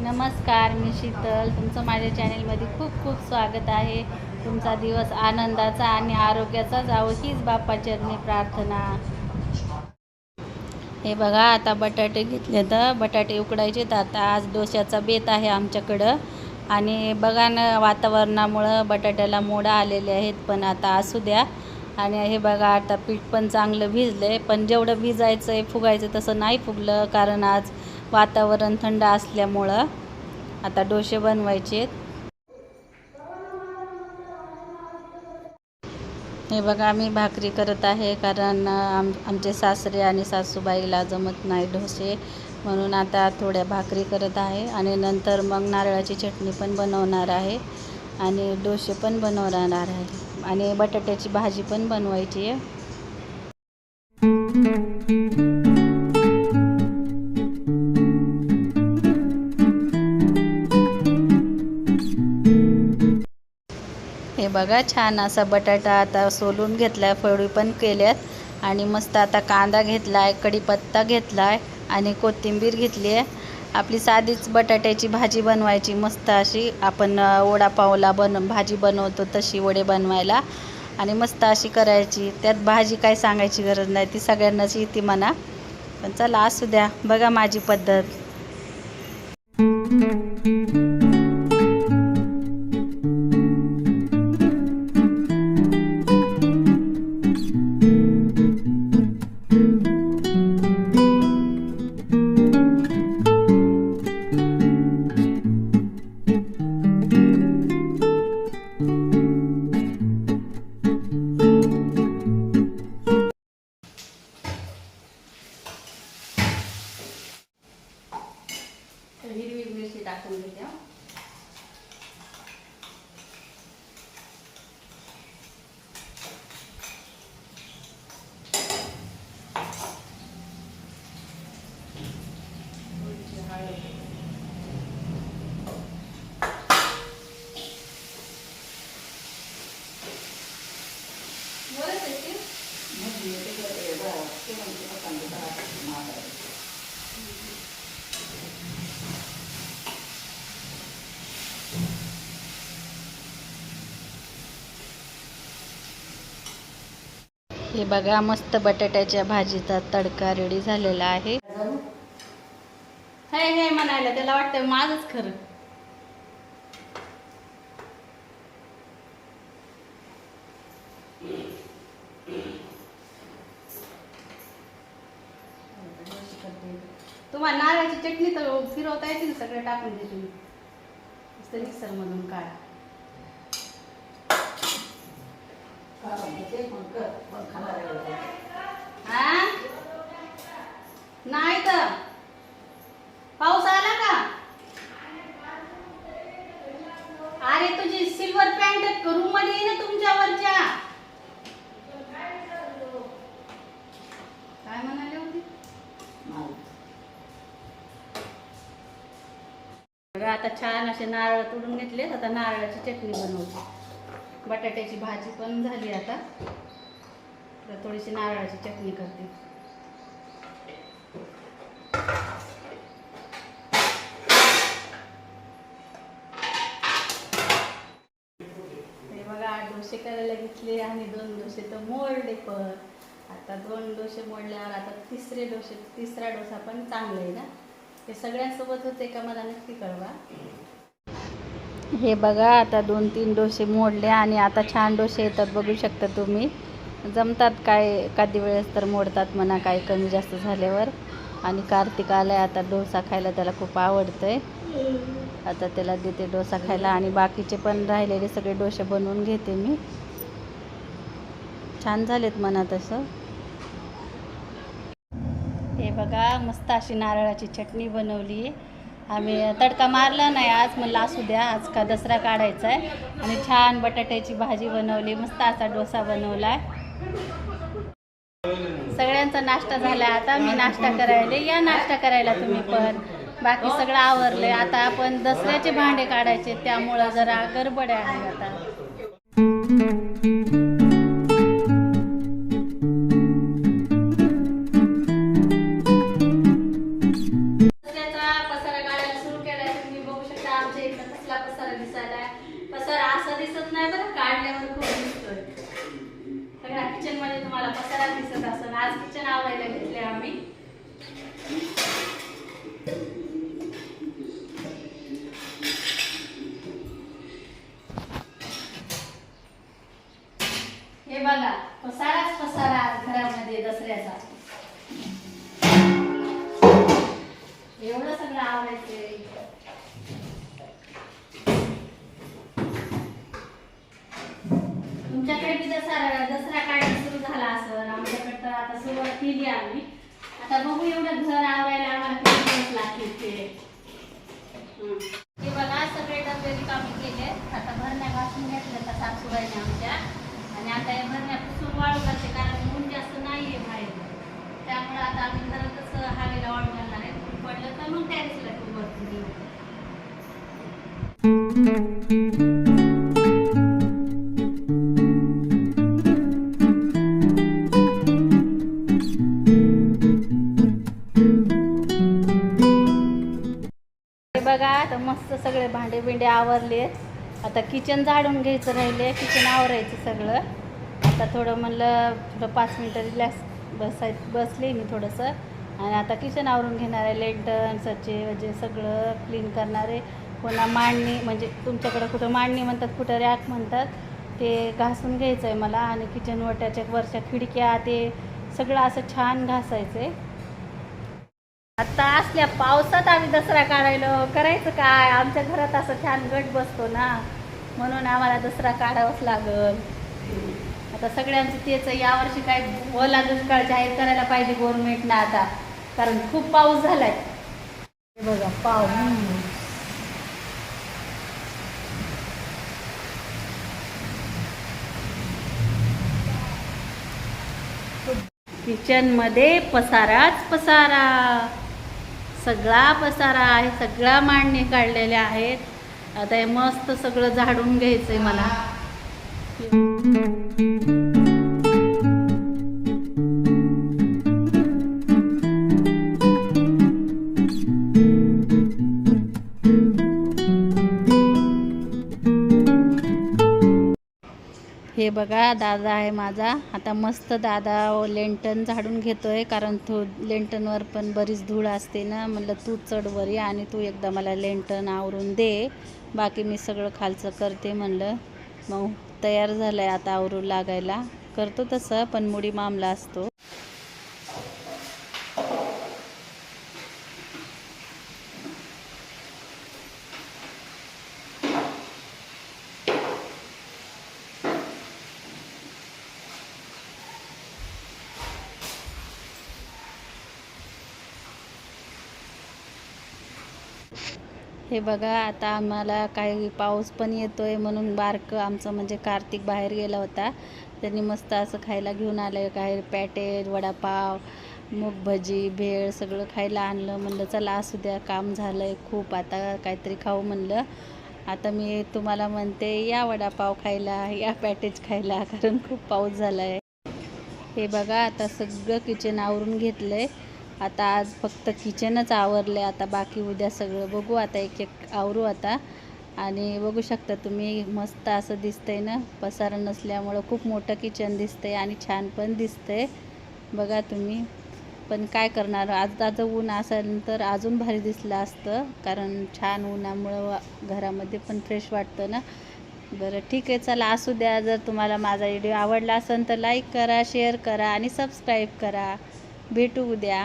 नमस्कार मी शीतल. तुमचं माझ्या चॅनेलमध्ये खूप खूप स्वागत आहे. तुमचा दिवस आनंदाचा आणि आरोग्याचा जावं हीच बाप्पा चरणी प्रार्थना. हे बघा आता बटाटे घेतले तर बटाटे उकडायचे तर आता आज डोश्याचा बेत आहे आमच्याकडं. आणि बघा ना वातावरणामुळं बटाट्याला मोडा आलेले आहेत पण आता असू द्या. आणि हे बघा आता पीठ पण चांगलं भिजलं आहे पण जेवढं भिजायचं आहे फुगायचं तसं नाही फुगलं कारण आज वातावरण थंड असल्यामुळं आता डोसे बनवायचे हे बघा आम्ही भाकरी करत आहे कारण आम आमचे सासरे आणि सासूबाईला जमत नाही डोसे. म्हणून आता थोड्या भाकरी करत आहे आणि नंतर मग नारळाची चटणी पण बनवणार आहे आणि डोसे पण बनवणार आहे. आणि बटाट्याची भाजी पण बनवायची आहे. बघा छान असा बटाटा आता सोलून घेतला आहे फळी पण केल्यात. आणि मस्त आता कांदा घेतला आहे कढीपत्ता घेतला आहे आणि कोथिंबीर घेतली आहे. आपली साधीच बटाट्याची भाजी बनवायची मस्त अशी आपण वडापावला बन भाजी बनवतो तशी वडे बनवायला. आणि मस्त अशी करायची. त्यात भाजी काय सांगायची गरज नाही ती सगळ्यांनाच येते म्हणा. पण चला असू द्या. बघा माझी पद्धत. convirtió. हे बघा मस्त बटाट्याच्या भाजीचा तडका रेडी झालेला आहे. हे हे म्हणायला त्याला वाटतं माझंच खरं. तुम्हाला नारळाची चटणी तर फिरवता येते सगळं टाकून देते मिक्सर मधून काढा. हा? नाही तर. पाऊस आला का? अरे तुझी सिल्वर पॅन्ट रूममध्ये आहे ना तुमच्यावरच्या. काय म्हणाले होते? बघा आता छान असे नारळ तोडून घेतलेत. आता नारळाची चटणी बनवते. बटाट्याची भाजी पण झाली आता. तर थोडीशी नारळाची चटणी करते. हे बघा डोसे करायला घेतले आणि दोन डोसे तर मोडले पण. आता दोन डोसे मोडल्यावर आता तिसरे डोसे तिसरा डोसा पण चांगला आहे ना? हे सगळ्यांसोबत होते का? मला नक्की कळवा. हे बघा आता दोन तीन डोसे मोडले आणि आता छान डोसे येतात बघू शकता तुम्ही. जमतात काय एखादी वेळेस तर मोडतात म्हणा काय कमी जास्त झाल्यावर. आणि कार्तिक आलाय आता डोसा खायला त्याला खूप आवडतंय. आता त्याला देते डोसा खायला आणि बाकीचे पण राहिलेले सगळे डोसे बनवून घेते मी. छान झालेत म्हणा तसं. हे बघा मस्त अशी नारळाची चटणी बनवली आहे आम्ही तडका मारला नाही आज म्हणलं असू द्या आज का दसरा काढायचा आहे. आणि छान बटाट्याची भाजी बनवली मस्त असा डोसा बनवला आहे सगळ्यांचा नाश्ता झाला आता मी नाश्ता करायला या नाश्ता करायला तुम्ही पण. बाकी सगळं आवरले आता आपण दसऱ्याचे भांडे काढायचे त्यामुळं जरा गडबड आहे आता. तुमच्याकडे बी दसरा दसरा काढायला सुरू झाला असं. आमच्याकडे तर आता सुरुवात केली आम्ही. आता बघू एवढं घर आवरायला आम्हाला लागतील ते. आता मस्त सगळे भांडे बिंडे आवरले आता किचन झाडून घ्यायचं राहिले किचन आवरायचं सगळं. आता थोडं म्हणलं थोडं पाच मिनटं रिलॅक्स बसाय बसले मी थोडंसं. आणि आता किचन आवरून घेणार आहे लेंटन सचे वजे सगळं क्लीन करणार आहे. पुन्हा मांडणी म्हणजे तुमच्याकडं कुठं मांडणी म्हणतात कुठं रॅक म्हणतात ते घासून घ्यायचं आहे मला. आणि किचन वट्याच्या वरच्या खिडक्या ते सगळं असं छान घासायचं आहे आता असल्या पावसात आम्ही दसरा काढायलो. करायचं काय? आमच्या घरात असं छान गट बसतो ना. म्हणून आम्हाला दसरा काढावाच लागल. आता सगळ्यांचं तेच यावर्षी काय ओला दुष्काळ जाहीर करायला पाहिजे गव्हर्नमेंटनं आता. कारण खूप पाऊस झालाय. बघा पाऊस. किचनमध्ये किचनमध्ये पसाराच पसारा. सगळा पसारा आहे सगळा मांडणी काढलेल्या आहेत. आता हे मस्त सगळं झाडून घ्यायचंय मला. हे बघा दादा आहे माझा. आता मस्त दादा लेंटन झाडून घेतोय कारण तो लेंटनवर पण बरीच धूळ असते ना. म्हणलं तू चढ वरी आणि तू एकदा मला लेंटन आवरून दे. बाकी मी सगळं खालचं करते म्हणलं. मग तयार झालं आहे आता आवरू लागायला. करतो तसं पण मुडी मामला असतो. हे बघा आता आम्हाला काही पाऊस पण येतो आहे म्हणून बारकं आमचं म्हणजे कार्तिक बाहेर गेला होता. त्यांनी मस्त असं खायला घेऊन आलं काही पॅटेज वडापाव मूग भजी भेळ सगळं खायला आणलं. म्हणलं चला असू द्या काम झालं आहे खूप आता काहीतरी खाऊ म्हणलं. आता मी तुम्हाला म्हणते या वडापाव खायला या पॅटेज खायला कारण खूप पाऊस झाला आहे हे बघा आता सगळं किचन आवरून घेतलं आहे आता आज फक्त किचनच आवरले. आहे आता बाकी उद्या सगळं बघू. आता एक एक आवरू आता. आणि बघू शकता तुम्ही मस्त असं दिसतंय ना? पसारा नसल्यामुळं खूप मोठं किचन दिसतंय आणि छान पण दिसतंय. बघा तुम्ही. पण काय करणार? आज आज ऊन असेल तर अजून भारी दिसलं असतं. कारण छान उन्हामुळं घरामध्ये पण फ्रेश वाटतं ना? बरं ठीक आहे. चला असू द्या. जर तुम्हाला माझा व्हिडिओ आवडला असेल तर लाईक करा शेअर करा आणि सबस्क्राईब करा. भेटू उद्या.